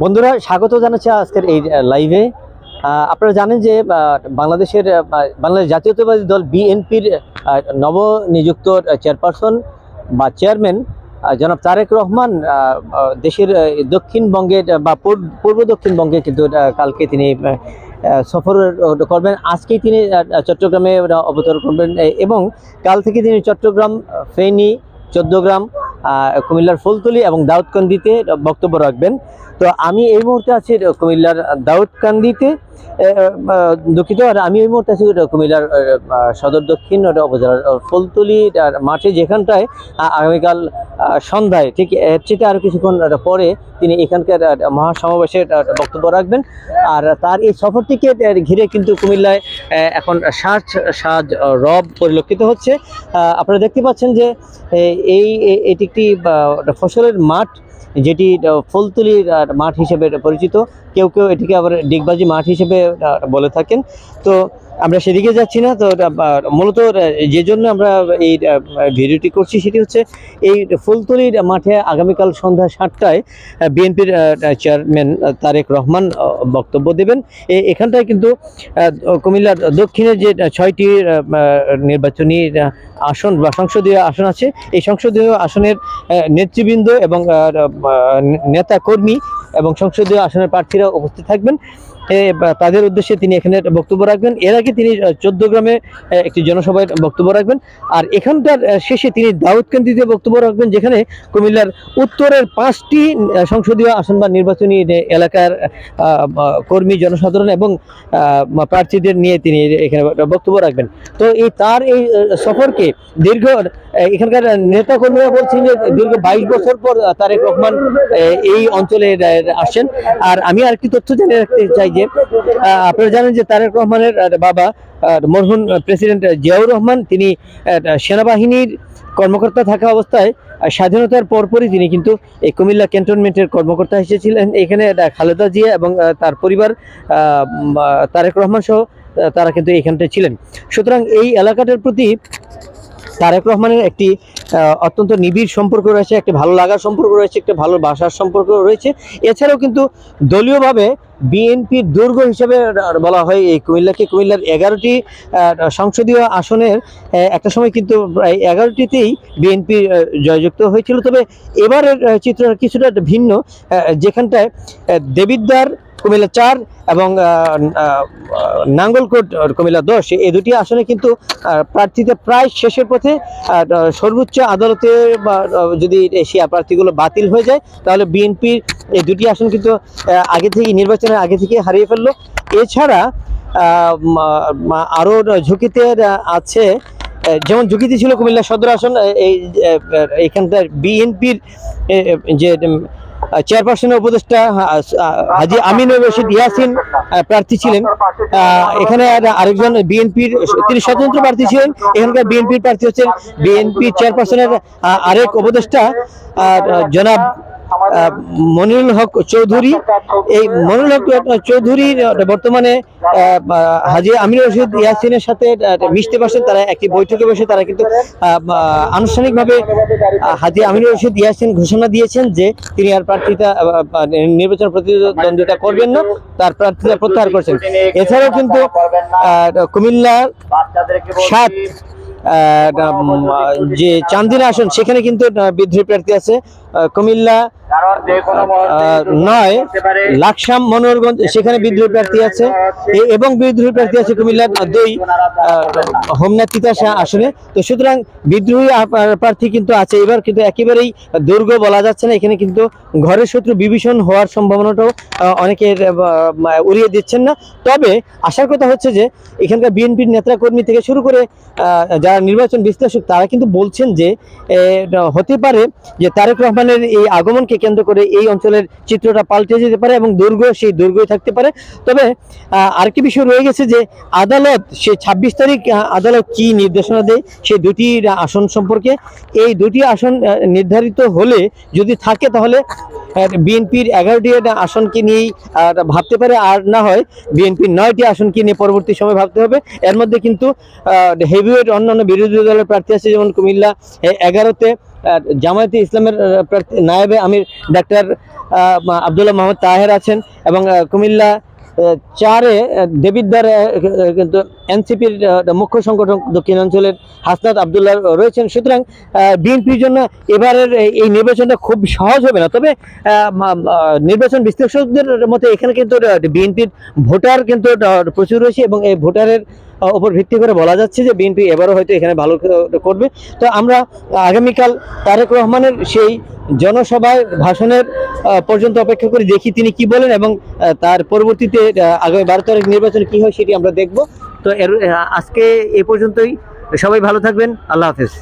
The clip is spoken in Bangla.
বন্ধুরা, স্বাগত জানাচ্ছি আজকের এই লাইভে আপনারা জানেন যে বাংলাদেশের বাংলাদেশ জাতীয়তাবাদী দল বিএনপির নবনিযুক্ত চেয়ারপারসন বা চেয়ারম্যান জনাব তারেক রহমান দেশের দক্ষিণবঙ্গের বা পূর্ব- দক্ষিণবঙ্গে কিন্তু কালকে তিনি সফর করবেন। আজকেই তিনি চট্টগ্রামে অবতরণ করবেন। এবং কাল থেকে তিনি চট্টগ্রাম, ফেনী, চোদ্দগ্রাম কুমিল্লার ফুলতলি এবং দাউদকান্দিতে বক্তব্য রাখবেন। তো আমি এই মুহূর্তে আছি কুমিল্লার দাউদকান্দিতে। দুঃখিত আর আমি ওই মুহূর্তে আছি কুমিল্লার সদর দক্ষিণ উপজেলার আহ, ফুলতলি মাঠে যেখানটায় আগামীকাল সন্ধ্যায় ঠিক এর চেয়ে আরও কিছুক্ষণ পরে তিনি এখানকার মহাসমাবেশে বক্তব্য রাখবেন। আর তার এই সফরটিকে ঘিরে কিন্তু কুমিল্লায় এখন সাজ সাজ রব পরিলক্ষিত হচ্ছে। আপনারা দেখতে পাচ্ছেন যে এই এটি একটি ফসলের মাঠ। যেটি ফুলতুলির মাঠ হিসেবে পরিচিত। কেউ কেউ এটিকে আবার ডিগবাজি মাঠ হিসেবে বলে থাকেন। তো আমরা সেদিকে যাচ্ছি না, তো মূলত যে জন্য আমরা এই ভিডিওটি করছি সেটি হচ্ছে এই ফুলতলির মাঠে আগামীকাল সন্ধ্যা সাতটায় বিএনপির চেয়ারম্যান তারেক রহমান বক্তব্য দেবেন। এখানটায় কিন্তু কুমিল্লার দক্ষিণে যে ছয়টি নির্বাচনী আসন বা সংসদীয় আসন আছে, এই সংসদীয় আসনের নেতৃবৃন্দ এবং নেতা কর্মী এবং সংসদীয় আসনের প্রার্থীরা উপস্থিত থাকবেন। তাদের উদ্দেশ্যে তিনি এখানে বক্তব্য রাখবেন। এর আগে তিনি চোদ্দ গ্রামে একটি জনসভায় বক্তব্য রাখবেন। আর এখানকার শেষে তিনি দাউদকান্দিতে বক্তব্য রাখবেন, যেখানে কুমিল্লার উত্তরের পাঁচটি সংসদীয় আসন বা নির্বাচনী এলাকার কর্মী, জনসাধারণ এবং প্রার্থীদের নিয়ে তিনি এখানে বক্তব্য রাখবেন। তো এই তার এই সফরকে দীর্ঘ এখানকার নেতা কর্মীরা বলছেন যে দীর্ঘ বাইশ বছর পর তারেক রহমান এই অঞ্চলে আসছেন আর আমি আরেকটি তথ্য জানিয়ে রাখতে চাই যে আপনারা জানেন যে তারেক রহমানের বাবা আহ, মরহুম প্রেসিডেন্ট জিয়াউর রহমান তিনি সেনাবাহিনীর কর্মকর্তা থাকা অবস্থায় স্বাধীনতার পরপরই তিনি কিন্তু এই কুমিল্লা ক্যান্টনমেন্টের কর্মকর্তা এসেছিলেন। এখানে খালেদা জিয়া এবং তার পরিবার তারেক রহমান সহ তারা কিন্তু এখানটায় ছিলেন। সুতরাং এই এলাকাটার প্রতি তারেক রহমানের একটি অত্যন্ত নিবিড় সম্পর্ক রয়েছে একটি ভালো লাগার সম্পর্ক রয়েছে একটি ভালো বাসার সম্পর্ক রয়েছে। এছাড়াও কিন্তু দলীয়ভাবে বিএনপির দুর্গ হিসেবে বলা হয় এই কুমিল্লাকে। কুমিল্লার এগারোটি সংসদীয় আসনের একটা সময় কিন্তু প্রায় এগারোটিতেই বিএনপি জয়যুক্ত হয়েছিল। তবে এবারের চিত্র কিছুটা ভিন্ন যেখানটায় দেবিদ্বার, কুমিল্লা চার এবং নাঙ্গলকোট কুমিল্লা দশ, এই দুটি আসনে কিন্তু প্রার্থীতে প্রায় শেষের পথে সর্বোচ্চ আদালতে যদি সেই প্রার্থীগুলো বাতিল হয়ে যায়, তাহলে বিএনপির এই দুটি আসন কিন্তু আগে থেকে নির্বাচনের আগে থেকে হারিয়ে ফেলল। এছাড়া আরও ঝুঁকিতে আছে যেমন ঝুঁকিতে ছিল কুমিল্লা সদর আসন এই এখানকার বিএনপির যে চেয়ারপারসনের উপদেষ্টা হাজি আমিন রশিদ ইয়াসিন প্রার্থী ছিলেন। এখানে আর- আরেকজন বিএনপির তিনি স্বতন্ত্র প্রার্থী ছিলেন। এখানকার বিএনপির প্রার্থী হচ্ছেন বিএনপি চেয়ারপারসনের আরেক উপদেষ্টা জনাব মনিরুল হক চৌধুরী এই মনিরুল হক চৌধুরী বর্তমানে হাজি আমির রশিদ ইয়াসিনের সাথে মিশতে পারছেন তারা একটি বৈঠকে বসে তারা কিন্তু আনুষ্ঠানিকভাবে হাজি আমির রশিদ ইয়াসিন ঘোষণা দিয়েছেন যে তিনি আর প্রার্থিতা নির্বাচন প্রতিদ্বন্দ্বিতা করবেন না তার প্রার্থিতা প্রত্যাহার করছেন। এছাড়াও কিন্তু কুমিল্লা সাত যে চান্দিনা আসন সেখানে কিন্তু বিদ্রোহী প্রার্থী আছে। কুমিল্লা নয় লাকসাম মনোহরগঞ্জ সেখানে বিদ্রোহী প্রার্থী আছে। এবং বিদ্রোহী প্রার্থী আছে কুমিল্লার দুই হোমনাথ তিতাসা আসনে তো সুতরাং বিদ্রোহী প্রার্থী কিন্তু আছে। এবার কিন্তু একেবারেই দুর্গ বলা যাচ্ছে না। এখানে কিন্তু ঘরের শত্রু বিভীষণ হওয়ার সম্ভাবনাটাও অনেকের উড়িয়ে দিচ্ছেন না। তবে আশার কথা হচ্ছে যে এখানকার বিএনপির নেতা কর্মী থেকে শুরু করে আহ, যারা নির্বাচন বিশ্লেষক তারা কিন্তু বলছেন যে হতে পারে যে তারেক রহমানের এই আগমনকে কেন্দ্র করে এই অঞ্চলের চিত্রটা পাল্টে যেতে পারে এবং দুর্গ সেই দুর্গই থাকতে পারে। তবে আহ, আরেকটি বিষয় রয়ে গেছে যে আদালত সে ছাব্বিশ তারিখ আদালত কি নির্দেশনা দেয় সেই দুটি আসন সম্পর্কে। এই দুটি আসন নির্ধারিত হলে যদি থাকে তাহলে বিএনপির এগারোটি আসনকে নিয়েই ভাবতে পারে আর না হয় বিএনপির নয়টি আসনকে নিয়ে পরবর্তী সময় ভাবতে হবে। এর মধ্যে কিন্তু হেভিওয়েট অন্যান্য বিরোধী দলের প্রার্থী আছে যেমন কুমিল্লা এগারোতে জামায়াতে ইসলামের প্রার্থী, নায়েবে আমির ডাক্তার আব্দুল্লাহ মোহাম্মদ তাহের আছেন এবং কুমিল্লা চারে দেবিদ্বার কিন্তু এনসিপির মুখ্য সংগঠন দক্ষিণাঞ্চলের হাসনাত আবদুল্লাহ রয়েছেন। সুতরাং বিএনপির জন্য এবারের এই- নির্বাচনটা খুব সহজ হবে না। তবে নির্বাচন বিশ্লেষকদের মতে এখানে কিন্তু বিএনপির ভোটার কিন্তু প্রচুর রয়েছে এবং এই ভোটারের উপর ভিত্তি করে বলা যাচ্ছে যে বিএনপি এবারও হয়তো এখানে ভালো করবে। তো আমরা আগামীকাল তারেক রহমানের সেই জনসভায় ভাষণের পর্যন্ত অপেক্ষা করে দেখি তিনি কি বলেন এবং তার পরবর্তীতে আগামী বারো তারিখ নির্বাচন কি হয় সেটি আমরা দেখব। তো এর আজকে এ পর্যন্তই। সবাই ভালো থাকবেন। আল্লাহ হাফেজ।